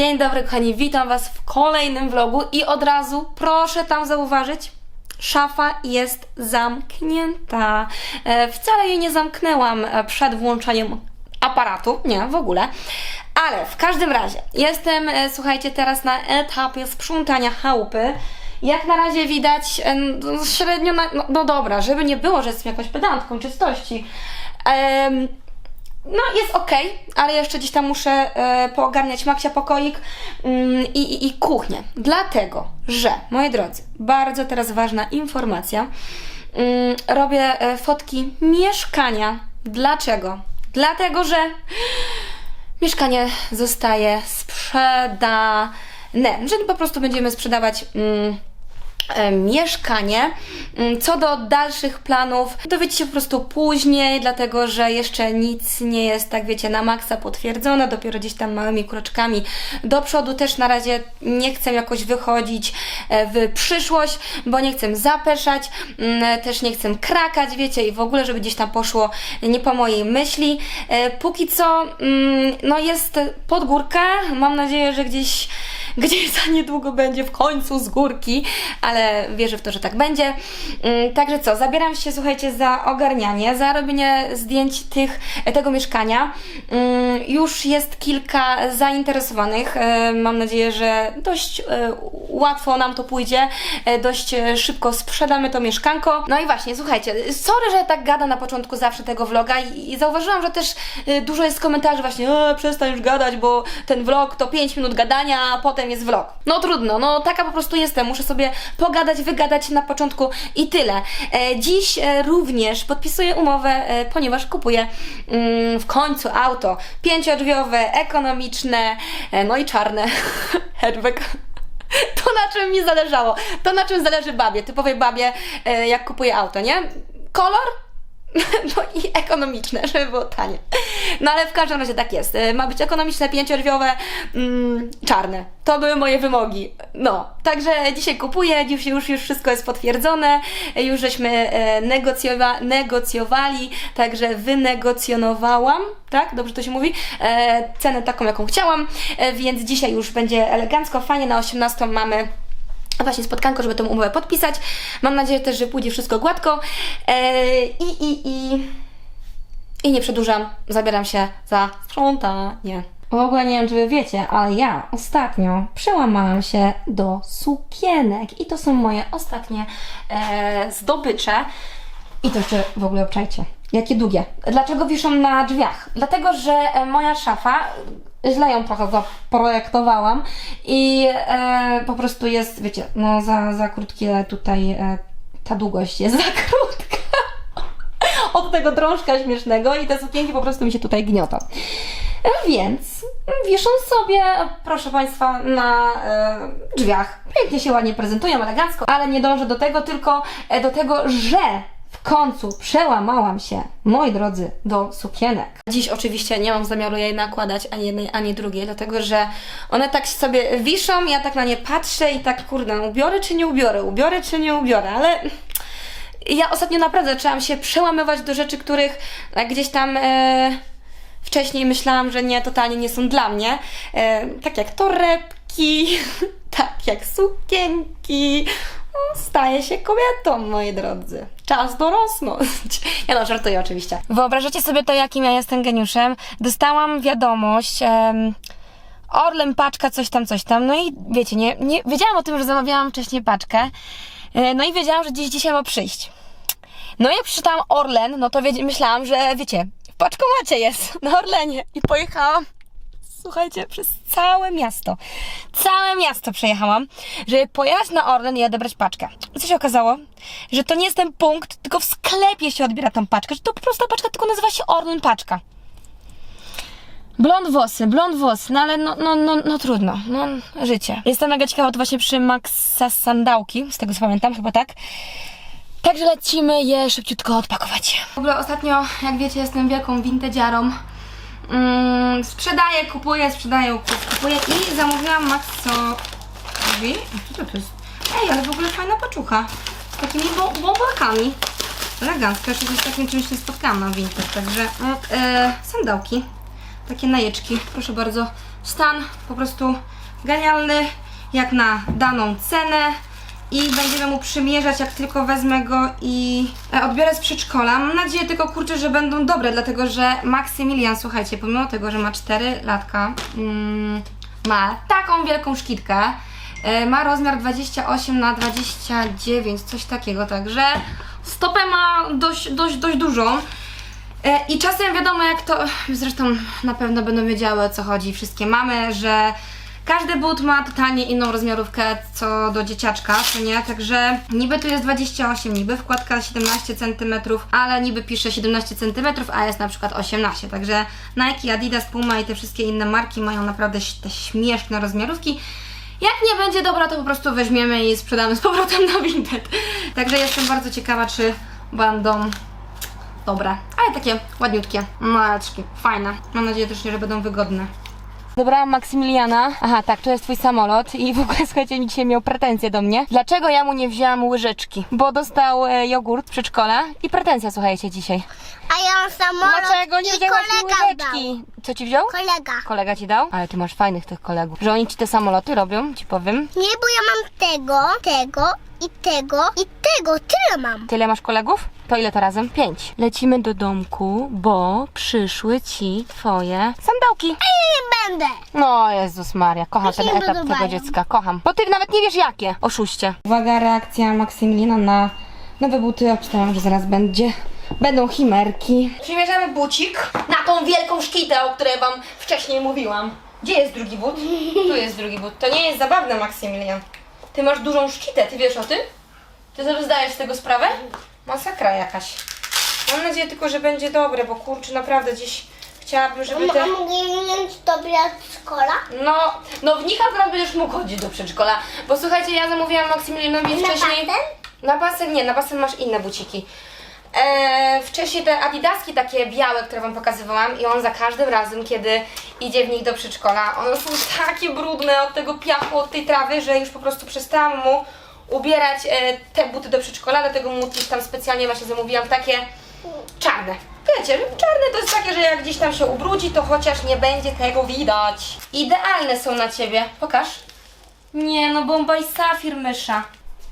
Dzień dobry kochani, witam Was w kolejnym vlogu i od razu proszę tam zauważyć, szafa jest zamknięta. E, wcale jej nie zamknęłam e, przed włączeniem aparatu, nie, w ogóle. Ale w każdym razie, jestem, e, słuchajcie, teraz na etapie sprzątania chałupy. Jak na razie widać no, średnio, na, no, no dobra, żeby nie było, że jestem jakąś pedantką czystości. No, jest ok, ale jeszcze gdzieś tam muszę e, poogarniać Maksia pokoik mm, i, kuchnię. Dlatego, że, moi drodzy, bardzo teraz ważna informacja. Mm, robię e, fotki mieszkania. Dlaczego? Dlatego, że mieszkanie zostaje sprzedane. Że po prostu będziemy sprzedawać. Mm, mieszkanie. Mm, Co do dalszych planów, dowiecie się po prostu później, dlatego że jeszcze nic nie jest, tak wiecie, na maksa potwierdzone, dopiero gdzieś tam małymi kroczkami do przodu. Też na razie nie chcę jakoś wychodzić e, w przyszłość, bo nie chcę zapeszać, mm, też nie chcę krakać, wiecie, i w ogóle, żeby gdzieś tam poszło nie po mojej myśli. E, Póki co, mm, no jest pod górkę, mam nadzieję, że gdzieś gdzieś za niedługo będzie w końcu z górki, ale wierzę w to, że tak będzie. Mm, Także co, zabieram się, słuchajcie, za ogarnianie, za robienie zdjęć tych, tego mieszkania. Mm, Już jest kilka zainteresowanych. E, Mam nadzieję, że dość e, łatwo nam to pójdzie, e, dość e, szybko sprzedamy to mieszkanko. No i właśnie, słuchajcie, sorry, że tak gada na początku zawsze tego vloga i, zauważyłam, że też e, dużo jest komentarzy właśnie, e, przestań już gadać, bo ten vlog to 5 minut gadania, a potem jest vlog. No trudno, no taka po prostu jestem, muszę sobie pogadać, wygadać na początku i tyle. E, dziś e, również podpisuję umowę, e, ponieważ kupuję mm, w końcu auto pięciodrzwiowe, ekonomiczne, no i czarne. Hatchback. To na czym mi zależało. To na czym zależy babie, typowej babie, jak kupuje auto, nie? Kolor? No i ekonomiczne, żeby było tanie. No ale w każdym razie tak jest. E, Ma być ekonomiczne, pięciorwiowe, mm, czarne. To były moje wymogi. No, także dzisiaj kupuję, już, już, już wszystko jest potwierdzone, e, już żeśmy e, negocjowa- negocjowali, także wynegocjonowałam, tak? Dobrze to się mówi? E, cenę taką, jaką chciałam, e, więc dzisiaj już będzie elegancko, fajnie, na 18 mamy właśnie spotkanko, żeby tą umowę podpisać. Mam nadzieję też, że pójdzie wszystko gładko. E, I, i, i, I nie przedłużam, zabieram się za sprzątanie. W ogóle nie wiem, czy wy wiecie, ale ja ostatnio przełamałam się do sukienek i to są moje ostatnie e, zdobycze. I to jeszcze w ogóle obczajcie. Jakie długie. Dlaczego wiszą na drzwiach? Dlatego, że e, moja szafa, źle ją trochę zaprojektowałam i e, po prostu jest, wiecie, no za, za krótkie tutaj e, ta długość jest za krótka od tego drążka śmiesznego i te sukienki po prostu mi się tutaj gniotą. E, Więc wiszą sobie, proszę Państwa, na e, drzwiach. Pięknie się ładnie prezentują, elegancko, ale nie dążę do tego, tylko e, do tego, że w końcu przełamałam się, moi drodzy, do sukienek. Dziś oczywiście nie mam zamiaru jej nakładać ani jednej, ani drugiej, dlatego że one tak sobie wiszą, ja tak na nie patrzę i tak, kurde, no, ubiorę czy nie ubiorę, ubiorę czy nie ubiorę, ale ja ostatnio naprawdę zaczęłam się przełamywać do rzeczy, których e, gdzieś tam e, wcześniej myślałam, że nie, totalnie nie są dla mnie. E, tak jak torebki, tak jak sukienki. Staję się kobietą, moi drodzy. Czas dorosnąć. Ja no, żartuję oczywiście. Wyobrażacie sobie to, jakim ja jestem geniuszem? Dostałam wiadomość... em, Orlen paczka, coś tam, coś tam. No i wiecie, nie, nie wiedziałam o tym, że zamawiałam wcześniej paczkę. E, No i wiedziałam, że dziś dzisiaj ma przyjść. No i jak przeczytałam Orlen, no to wiedz- myślałam, że wiecie, w paczkomacie jest na Orlenie. I pojechałam, słuchajcie, przez całe miasto. Całe miasto przejechałam, żeby pojechać na Orlen i odebrać paczkę. Co się okazało? Że to nie jest ten punkt, tylko w sklepie się odbiera tą paczkę, że to po prostu ta paczka tylko nazywa się Orlen Paczka. Blond włosy, blond włosy, no ale no, no, no, no trudno, no życie. Jestem mega ciekawa, to właśnie przy Maxa Sandałki, z tego co pamiętam, chyba tak. Także lecimy je szybciutko odpakować. W ogóle ostatnio, jak wiecie, jestem wielką vintage'arą. Mm, sprzedaję, kupuję, sprzedaję, kupuję i zamówiłam? A co to jest? Ej, ale w ogóle fajna paczucha. Z takimi bąbelkami. Elegancka, jeszcze z takim czymś nie spotkałam na vintage, także mm, e, sandałki. Takie najeczki, proszę bardzo, Stan po prostu genialny, jak na daną cenę. I będziemy mu przymierzać, jak tylko wezmę go i e, odbiorę z przedszkola. Mam nadzieję tylko, kurczę, że będą dobre, dlatego że Maksymilian, słuchajcie, pomimo tego, że ma 4 latka, mm, ma taką wielką szkitkę, e, ma rozmiar 28 na 29, coś takiego, także stopę ma dość, dość, dość dużą. E, I czasem wiadomo jak to, zresztą na pewno będą wiedziały o co chodzi wszystkie mamy, że każdy but ma totalnie inną rozmiarówkę co do dzieciaczka, co nie? Także niby tu jest 28, niby wkładka 17 cm, ale niby pisze 17 cm, a jest na przykład 18. Także Nike, Adidas, Puma i te wszystkie inne marki mają naprawdę te śmieszne rozmiarówki. Jak nie będzie dobra, to po prostu weźmiemy i sprzedamy z powrotem na Vinted. Także jestem bardzo ciekawa, czy będą dobre, ale takie ładniutkie, maleczki, fajne. Mam nadzieję też, że będą wygodne. Dobrałam Maksymiliana. Aha, tak, to jest twój samolot i w ogóle słuchajcie, dzisiaj miał pretensje do mnie. Dlaczego ja mu nie wzięłam łyżeczki? Bo dostał e, jogurt w przedszkole i pretensja, słuchajcie, dzisiaj. A ja mam samolot Dlaczego nie i kolega łyżeczki? Co ci wziął? dał. Kolega. Kolega ci dał? Ale ty masz fajnych tych kolegów. Że oni ci te samoloty robią, ci powiem. Nie, bo ja mam tego, tego i tego i tego. Tyle mam. Tyle masz kolegów? To ile to razem? Pięć. Lecimy do domku, bo przyszły ci twoje sandałki. A ja nie będę. No Jezus Maria, kocham ten etap podobają. tego dziecka, kocham. Bo ty nawet nie wiesz jakie, oszuście. Uwaga, reakcja Maksymiliana na nowe buty. Obstałam, że zaraz będzie. Będą chimerki. Przymierzamy bucik na tą wielką szkitę, o której wam wcześniej mówiłam. Gdzie jest drugi but? Tu jest drugi but. To nie jest zabawne, Maksymilian. Ty masz dużą szkitę, ty wiesz o tym? Ty sobie zdajesz z tego sprawę? Masakra jakaś. Mam nadzieję tylko, że będzie dobre, bo kurczę, naprawdę dziś chciałabym, żeby te... Mogę wziąć do przedszkola? No, no w nich akurat będziesz mógł chodzić do przedszkola. Bo słuchajcie, ja zamówiłam Maksymilianowi Na wcześniej. basen? Na basen nie, na basen masz inne buciki. Eee, wcześniej te adidaski takie białe, które wam pokazywałam i on za każdym razem, kiedy idzie w nich do przedszkola, one są takie brudne od tego piachu, od tej trawy, że już po prostu przestałam mu ubierać e, te buty do przedszkola, dlatego mu gdzieś tam specjalnie właśnie zamówiłam takie czarne. Wiecie, czarne to jest takie, że jak gdzieś tam się ubrudzi, to chociaż nie będzie tego widać. Idealne są na ciebie. Pokaż. Nie, no bomba i safir mysza.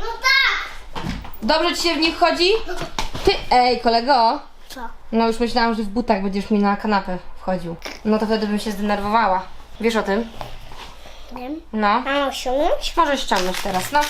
No tak. Dobrze ci się w nich chodzi? Ty, ej kolego. Co? No już myślałam, że w butach będziesz mi na kanapę wchodził. No to wtedy bym się zdenerwowała. Wiesz o tym? Wiem. No. A mam osiągnąć? Możesz ściągnąć teraz, no.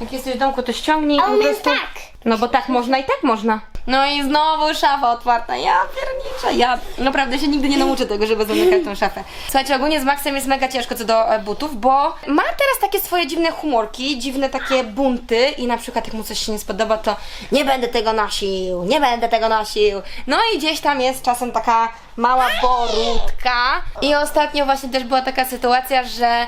Jak jesteś w domku, to ściągnij A po umiem prostu. tak. No bo tak można i tak można. No i znowu szafa otwarta. Ja pierniczę. Ja naprawdę się nigdy nie nauczę tego, żeby zamykać tą szafę. Słuchajcie, ogólnie z Maxem jest mega ciężko co do e, butów, bo ma teraz takie swoje dziwne humorki, dziwne takie bunty i na przykład jak mu coś się nie spodoba, to nie będę tego nosił, nie będę tego nosił. No i gdzieś tam jest czasem taka mała borutka. I ostatnio właśnie też była taka sytuacja, że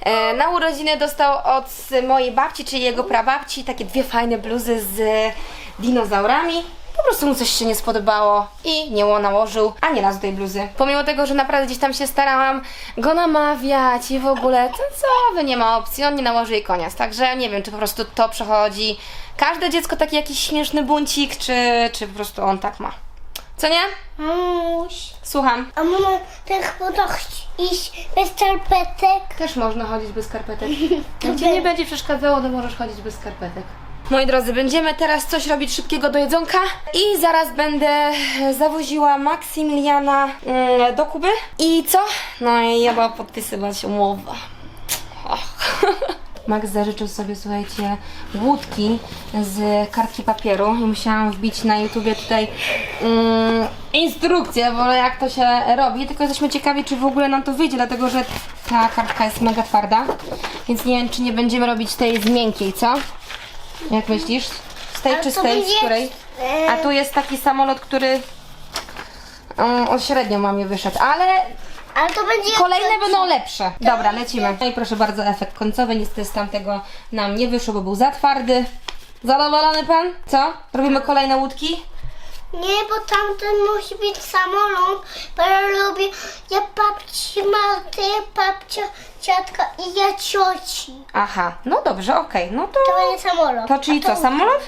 e, na urodziny dostał od mojej babci, czyli jego prababci, takie dwie fajne bluzy z dinozaurami. Po prostu mu coś się nie spodobało i nie nałożył ani razu tej bluzy. Pomimo tego, że naprawdę gdzieś tam się starałam go namawiać i w ogóle, to co wy, nie ma opcji, on nie nałoży i koniec. Także nie wiem, czy po prostu to przechodzi każde dziecko taki jakiś śmieszny buncik, czy, czy po prostu on tak ma. Co nie? Mamuś. Słucham. A mama też podochć iść bez czerpetek? Też można chodzić bez skarpetek. Jak cię nie będzie przeszkadzało, to możesz chodzić bez skarpetek. Moi drodzy, będziemy teraz coś robić szybkiego do jedzonka i zaraz będę zawoziła Maksymiliana mm, do Kuby. I co? No i ja mam podpisywać umowę. Och. Max zażyczył sobie, słuchajcie, łódki z kartki papieru i musiałam wbić na YouTubie tutaj mm, instrukcję, bo jak to się robi, tylko jesteśmy ciekawi, czy w ogóle nam to wyjdzie, dlatego że ta kartka jest mega twarda, więc nie wiem, czy nie będziemy robić tej z miękkiej, co? Jak myślisz? Z tej czy z tej, z której? A tu jest taki samolot, który um, on średnio mam je wyszedł, ale Ale to będzie... Kolejne będą lepsze. Dobra, lecimy. No i proszę bardzo, efekt końcowy. Niestety z tamtego nam nie wyszło, bo był za twardy. Zadowolony pan? Co? Robimy kolejne łódki? Nie, bo tamten musi być samolot, bo ja lubię, ja babci Marty, babcia, ciatka i ja cioci. Aha, no dobrze, okej. No to... To będzie samolot. To czyli A co, samolot?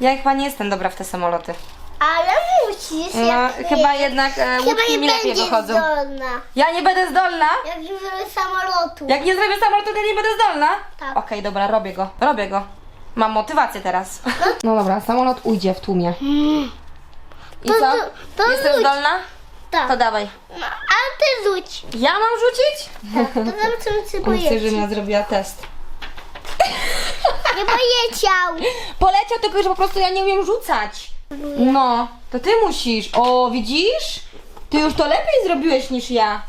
Ja chyba nie jestem dobra w te samoloty. Ale musisz. No, jak chyba nie, jednak e, Chyba łódki nie mi lepiej będziesz wychodzą. zdolna. Ja nie będę zdolna? Jak nie zrobię samolotu. Jak nie zrobię samolotu, to nie będę zdolna? Tak. Okej, dobra, robię go. Robię go. Mam motywację teraz. No dobra, samolot ujdzie w tłumie. I To- co? to- to Jestem zdolna? Tak. To dawaj. No, ale ty rzuć. Ja mam rzucić? Tak, to zobaczymy, czy On chce, poleci. żebym ja zrobiła test. Nie poleciał. Poleciał, tylko że po prostu ja nie umiem rzucać. No, to ty musisz. O, widzisz? Ty już to lepiej zrobiłeś niż ja.